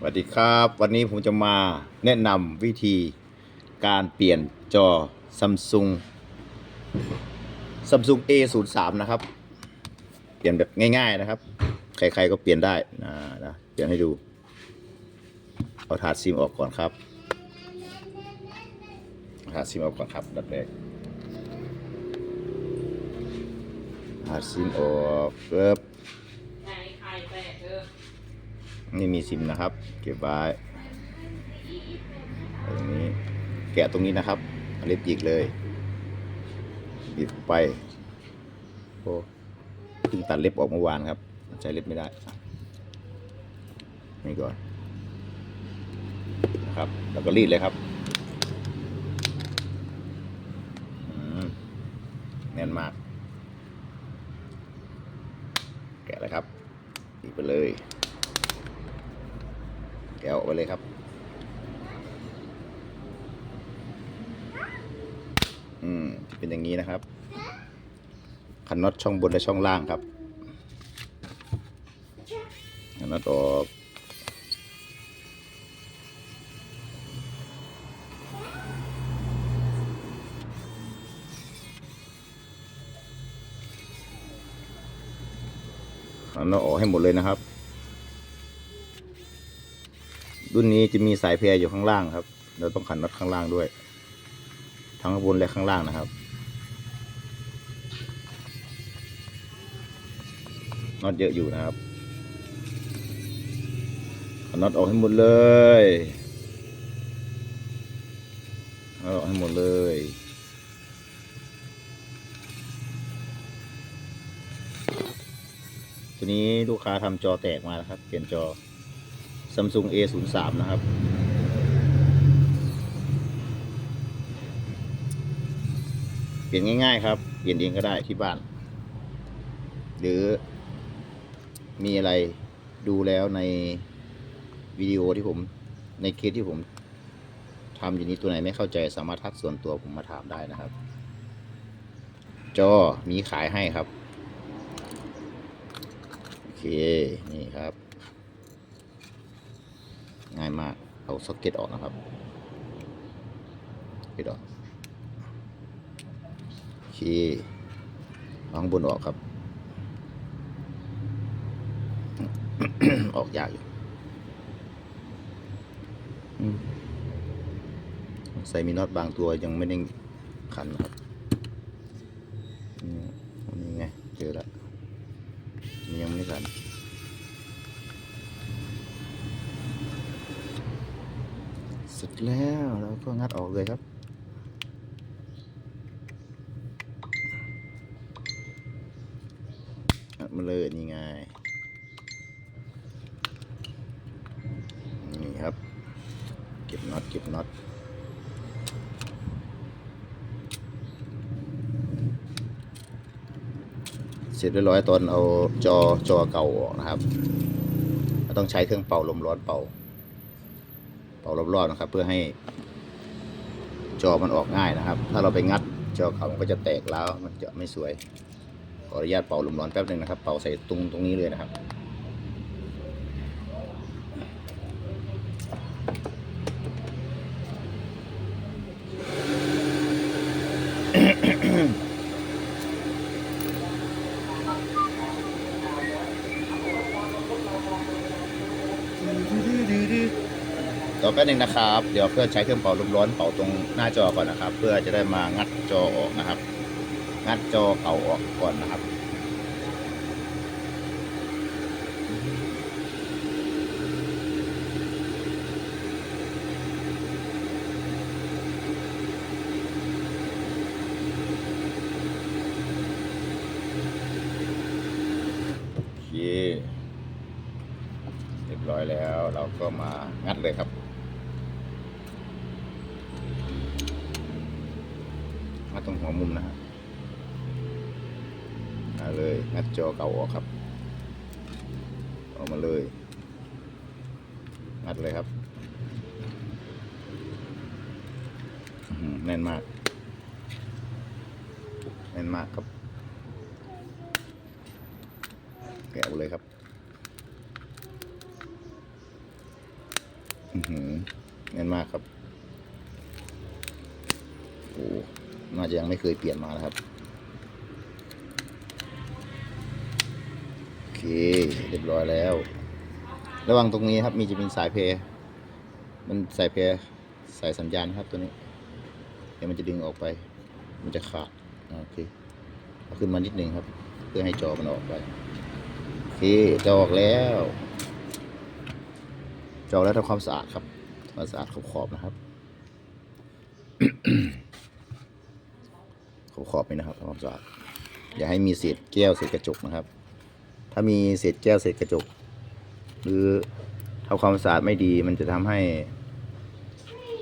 สวัสดีครับ วันนี้ผมจะมาแนะนำวิธีการเปลี่ยนจอ Samsung Samsung A03 นะครับ เปลี่ยนแบบง่าย ๆนะครับ ใครๆก็เปลี่ยนได้นะนะเปลี่ยนให้ดู เอาถาดซิมออกก่อนครับาถาดซิมออกก่อนครับดัดแรกถาดซิมออกเริ่ม ไหนไข่แตกเออ นี่มีซิมนะครับ เก็บไว้ตรงนี้แกะตรงนี้นะครับเอาเล็บหยิกเลยหยิบไปโอ้เพิ่งตัดเล็บออกเมื่อวานครับใช้เล็บไม่ได้นี่ก่อนนะครับแล้วก็รีดเลยครับแน่นมาก แกะเลยครับอีกไปเลย แออกไปเลยครับ อืมเป็นอย่างนี้นะครับขันน็อตช่องบนและช่องล่างครับขันน็อตออกขันน็อตออกให้หมดเลยนะครับ รุ่นนี้จะมีสายเพรอยู่ข้างล่างครับ เราต้องขันน็อตข้างล่างด้วย ทั้งข้างบนและข้างล่างนะครับน็อตเยอะอยู่นะครับขันน็อตออกให้หมดเลยเอออกให้หมดเลยตัวนี้ลูกค้าทำจอแตกมาแล้วครับ เปลี่ยนจอ Samsung A03 นะครับ เปลี่ยนง่าย ๆ ครับ เปลี่ยนเองก็ได้ที่บ้าน หรือมีอะไรดูแล้วในวิดีโอที่ผมในคลิปที่ผมทำอยู่นี้ตัวไหนไม่เข้าใจสามารถทักส่วนตัวผมมาถามได้นะครับ จอมีขายให้ครับ โอเค นี่ครับ ง่ายมาก เอาซ็อกเก็ตออกนะครับเก็ตออกโอเคเอาข้างบนออกครับ ออกยากอยู่ใส่มีน็อตบางตัวยังไม่ได้ขันครับนี่นี่ไง เจอแล้วมันยังไม่ได้ขัน เสร็จแล้วเราก็งัดออกเลยครับ งัด มาเลยนี่ไงนี่ครับ เก็บน็อตเก็บน็อตเสร็จเรียบร้อยตอนเอาจอจอเก่าออกนะครับเราต้องใช้เครื่องเป่าลมร้อนเป่า เป่ารอบๆนะครับ เพื่อให้จอมันออกง่ายนะครับ ถ้าเราไปงัดจอเขามันก็จะแตกแล้วมันจะไม่สวย ขออนุญาตเป่าลมร้อนแป๊บหนึ่งนะครับ เป่าใส่ตรงตรงนี้เลยนะครับ ต่อแป๊บหนึงนะครับ เดี๋ยวเพื่อใช้เครื่องเป่าลมร้อนเป่าตรงหน้าจอก่อนนะครับ เพื่อจะได้มางัดจอออกนะครับ งัดจอเก่าออกก่อนนะครับ โอเค เรียบร้อยแล้วเราก็มางัดเลยครับ งัดตรงหัวมุมนะฮะมาเลย งัดจอ เก่าออกครับออกมาเลยงัดเลยครับอื้อหือแน่นมาก แน่นมากครับ แกะเลยครับอื้อหือเงินมากครับโอ้น่าจะยังไม่เคยเปลี่ยนมานะครับ เคเรียบร้อยแล้ว ระหว่างตรงนี้ครับมีจะเป็นสายเพรมันสายเพรสายสัญญาณครับตัวนี้ เดี๋ยวมันจะดึงออกไป มันจะขาดโอเคเอาขึ้นมานิดนึงครับ เพื่อให้จอมันออกไปโอเคจะออกแล้วจอแล้วทำความสะอาดครับทำความสะอาดขอบขอบๆนะครับขอบขอบๆนี่นะครับทำความสะอาดอย่าให้มีเศษแก้วเศษกระจกนะครับ ถ้ามีเศษแก้วเศษกระจก หรือทำความสะอาดไม่ดี มันจะทำให้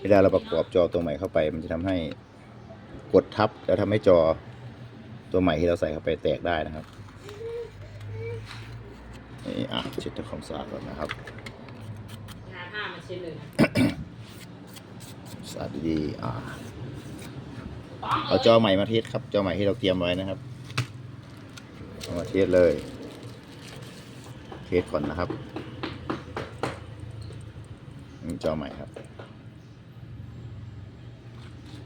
เวลาเราประกอบจอตัวใหม่เข้าไป มันจะทำให้กดทับแล้วทำให้จอตัวใหม่ที่เราใส่เข้าไปแตกได้นะครับนี่อะเช็ดทำความสะอาดก่อนนะครับหาผ้ามาเช็ดเลยสะอาดดีอ่าเอาจอใหม่มาเทสครับจอใหม่ที่เราเตรียมไว้นะครับ มาเทสเลย เทสก่อนนะครับจอใหม่ครับ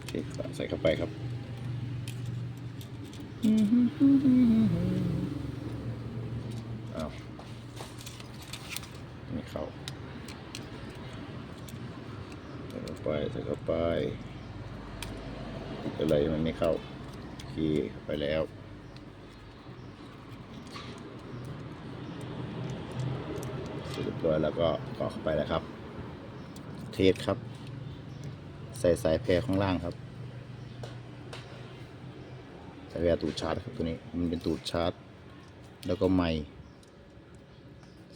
เทสใส่เข้าไปครับอ้าวไม่เข้าใส่เข้าไปใส่เข้าไปอะไรมันไม่เข้าโอเคไปแล้ว เส ร้อยแล้วก็กรอกเข้าไปแล้วครับ เทสครับ ใส่สายแพรข้างล่างครับสายแพรตูดชาร์จครับตัวนี้มันเป็นตูดชาร์จ แล้วก็ไม้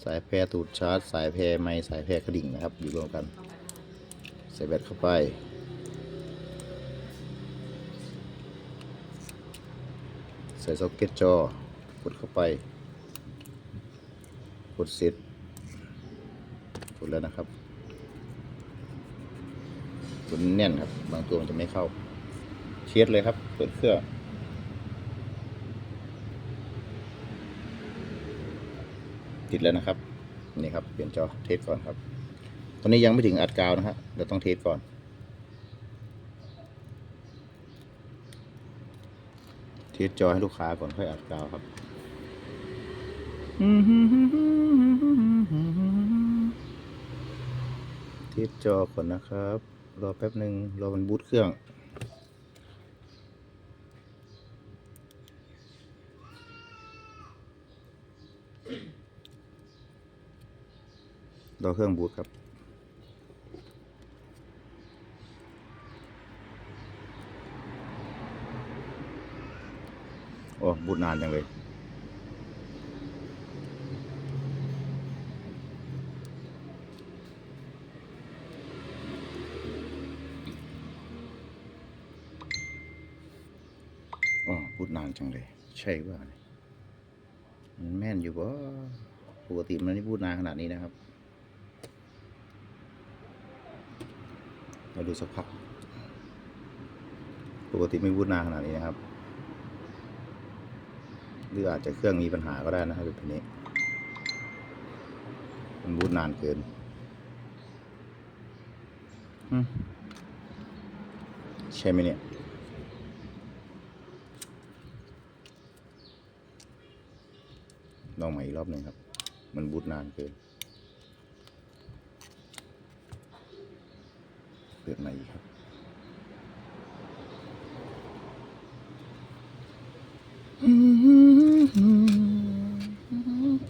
สายแพรตูดชาร์จ สายแพรไม้สายแพรกระดิ่งนะครับ อยู่รวมกัน ใส่แบตเข้าไปใส่ซ็อกเก็ตจอกดเข้าไป กดเสร็จ ดแล้วนะครับกดแน่นครับ บางตัวมันจะไม่เข้า เช็ดเลยครับเปิดเครื่องติดแล้วนะครับนี่ครับเปลี่ยนจอเทสก่อนครับตอนนี้ยังไม่ถึงอัดกาวนะฮะเดี๋ยวต้องเทสก่อน เทสจอให้ลูกค้าก่อนค่อยอัดกาวครับ ทสจอก่อนนะครับ รอแป๊บหนึ่งรอมันบูตเครื่องรอเครื่องบูตครับโอ้บูตนานจังเลย อ๋อพูดนานจังเลย ใช่ว่าเนี่ยมันแม่นอยู่บ่ปกติมันไม่พูดนานขนาดนี้นะครับ เราดูสักพัก ปกติไม่พูดนานขนาดนี้นะครับ หรืออาจจะเครื่องมีปัญหาก็ได้นะครับแบบนี้ มันพูดนานเกินใช่ไหมเนี่ย ลองใหม่อีกรอบหนึ่งครับ มันบูตนานเกินเปิดใหม่อีกครับ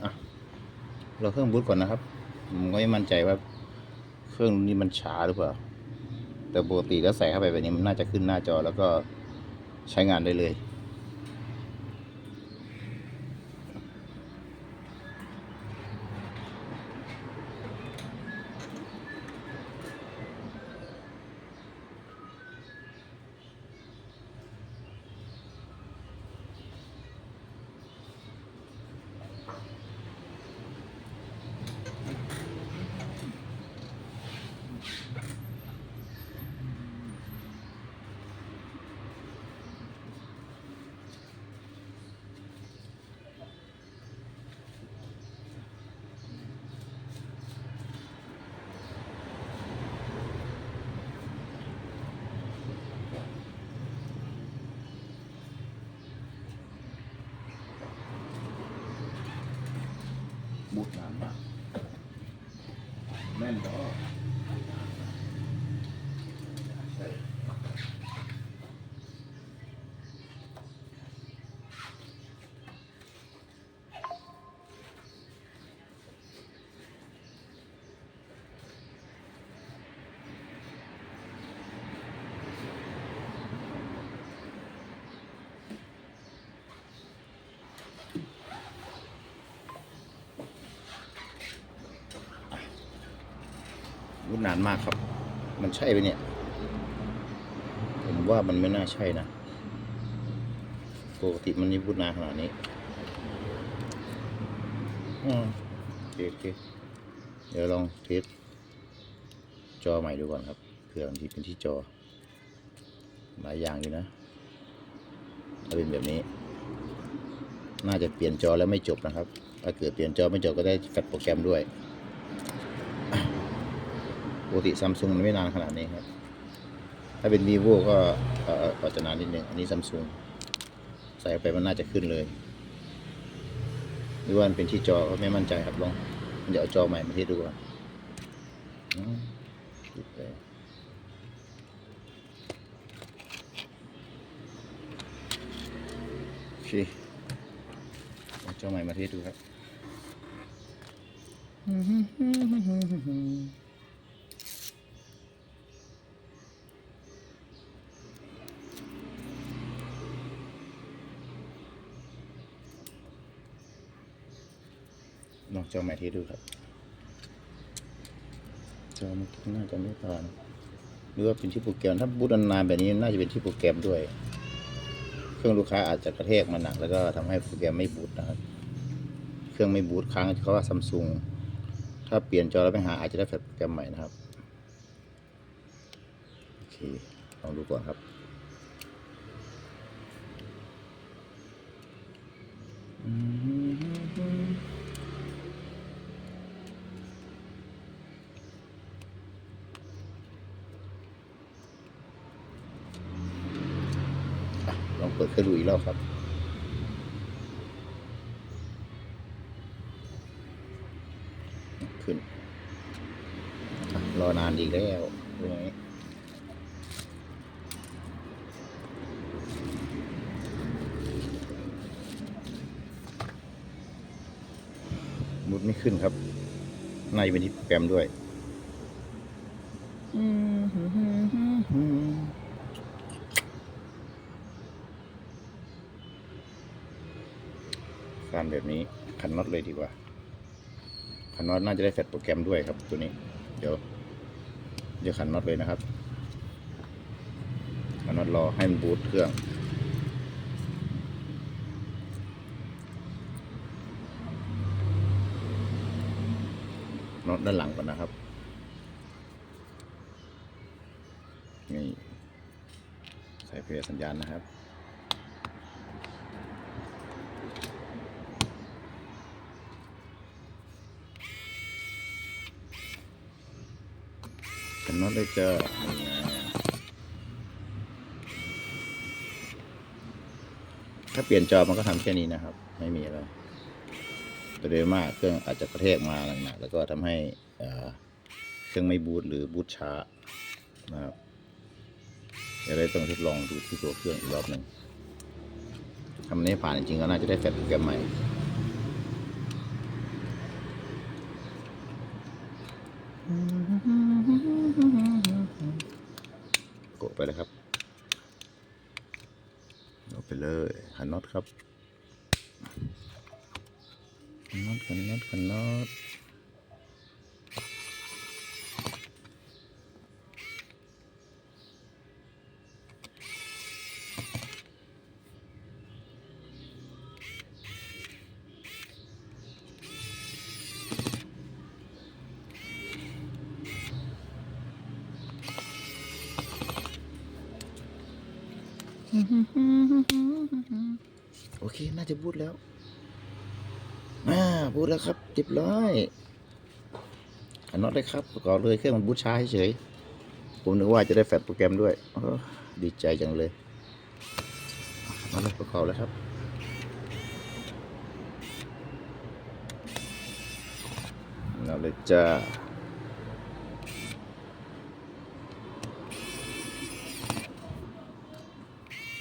อะ เราเครื่องบูตก่อนนะครับ ผมก็ไม่มั่นใจว่า เครื่องนี้มันช้าหรือเปล่า แต่ปกติแล้วใส่เข้าไปแบบนี้มันน่าจะขึ้นหน้าจอแล้วก็ใช้งานได้เลย นนานมากครับ มันใช่ไหมเนี่ย ผมว่ามันไม่น่าใช่นะปกติมันนี่วุ้นนานขนาดนี้อืมโอเคโอเดี๋ยวลองเทสจอใหม่ดูก่อนครับเผื่อบางทีเป็นที่จอ หลายอย่างอยู่นะถ้าเป็นแบบนี้ น่าจะเปลี่ยนจอแล้วไม่จบนะครับ ถ้าเกิดเปลี่ยนจอไม่จบก็ได้แฟลชโปรแกรมด้วย ปกติซัมซุงมันไม่นานขนาดนี้ครับ ถ้าเป็น vivo ก็อออาจจะนานนิดนึงอันนี้ซัมซุงใส่ไปมันน่าจะขึ้นเลย หรือว่าเป็นที่จอก็ไม่มั่นใจครับลองเดี๋ยวเอาจอใหม่มาเทสดูก่อนอืมติดเลยโอเคเอาจอใหม่มาเทสดูครับ จอใหม่ที่ดูครับ จอมันน่าจะไม่ผ่านหรือว่าเป็นที่โปรแกรมถ้าบูตนานๆแบบนี้น่าจะเป็นที่โปรแกรมด้วย เครื่องลูกค้าอาจจะกระแทกมาหนัก แล้วก็ทำให้โปรแกรมไม่บูตนะครับ เครื่องไม่บูตค้างเขาว่าซัมซุงถ้าเปลี่ยนจอแล้วไปหาอาจจะได้แฟลชโปรแกรมใหม่นะครับ โอเคลองดูก่อนครับ อะ ลองเปิดเครื่องดูอีกรอบครับ ขึ้น รอนานอีกแล้วตรงนี้มุดไม่ขึ้นครับ ในเป็นที่โปรแกรมด้วย การแบบนี้ขันน็อตเลยดีกว่าขันน็อตน่าจะได้แฟลชโปรแกรมด้วยครับตัวนี้ เดี๋ยว เดี๋ยวขันน็อตเลยนะครับขันน็อตรอให้มันบูตเครื่องน็อตด้านหลังก่อนนะครับ นี่ ใส่เพลสัญญาณนะครับ ขันน็อตเลยจ้าถ้าเปลี่ยนจอมันก็ทำแค่นี้นะครับ ไม่มีอะไรแต่โดยมากเครื่องอาจจะกระแทกมาหนักๆแล้วก็ทำให้เครื่องไม่บูตหรือบูตช้านะครับเดี๋ยวเรต้องทดลองดูที่ตัวเครื่องอีกรอบหนึ่งทำนี้ผ่านจริงๆก็น่าจะได้แฟลชโปรแกรมใหม่ กด ไปเลยครับเอาไปเลยหันน็อตครับหันน็อตหันน็อตหันน็อต โอเค น่าจะบูดแล้วอ่าบูดแล้วครับเรียบร้อยหันน็อตเลยครับประกอบเลยเครื่องมันบูดช้าเฉยผมนึกว่าจะได้แฟลชโปรแกรมด้วยดีใจจังเลยมาเลยประกอบแล้วครับเอาเลยจ้า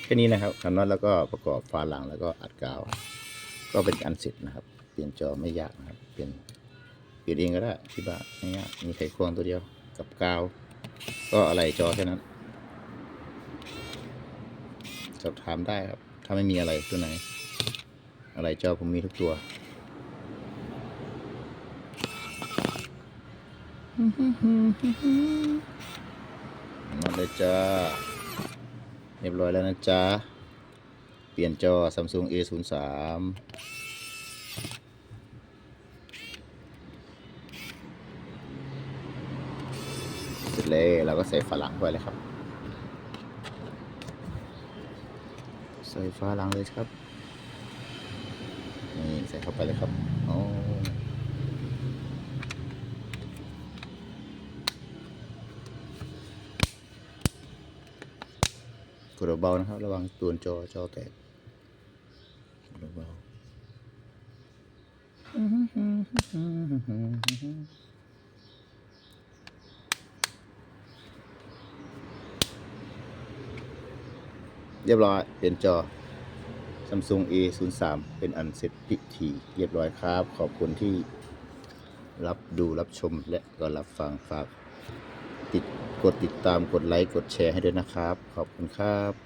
แค่นี้นะครับคันน็อตแล้วก็ประกอบฝาหลังแล้วก็อัดกาว ก็เป็นอันเสร็จนะครับ เปลี่ยนจอไม่ยากนะครับ เปลี่ยนเปลี่ยนเองก็ได้ที่บ้านไม่ยากมีไขควงตัวเดียวกับกาว ก็อะไรจอแค่นั้นสอบถามได้ครับ ถ้าไม่มีอะไรตัวไหน อะไรจอผมมีทุกตัวมาเลยจ้า เรียบร้อยแล้วนะจ๊ะ เปลี่ยนจอ Samsung A 0 3 เสร็จเลยเราก็ใส่ฝาหลังไปเลยครับ ใส่ฝาหลังเลยครับ นี่ใส่เข้าไปเลยครับโอ้ ดเบาๆนะครับ ระวังตัวจอจอแตกกดเบาเรียบร้อยเปลี่ยนจอ Samsung A 0 3เป็นอันเสร็จพิธีเรียบร้อยครับ ขอบคุณที่รับดูรับชมและก็รับฟังฝาก กดติดตามกดไลค์กดแชร์ให้ด้วยนะครับ ขอบคุณครับ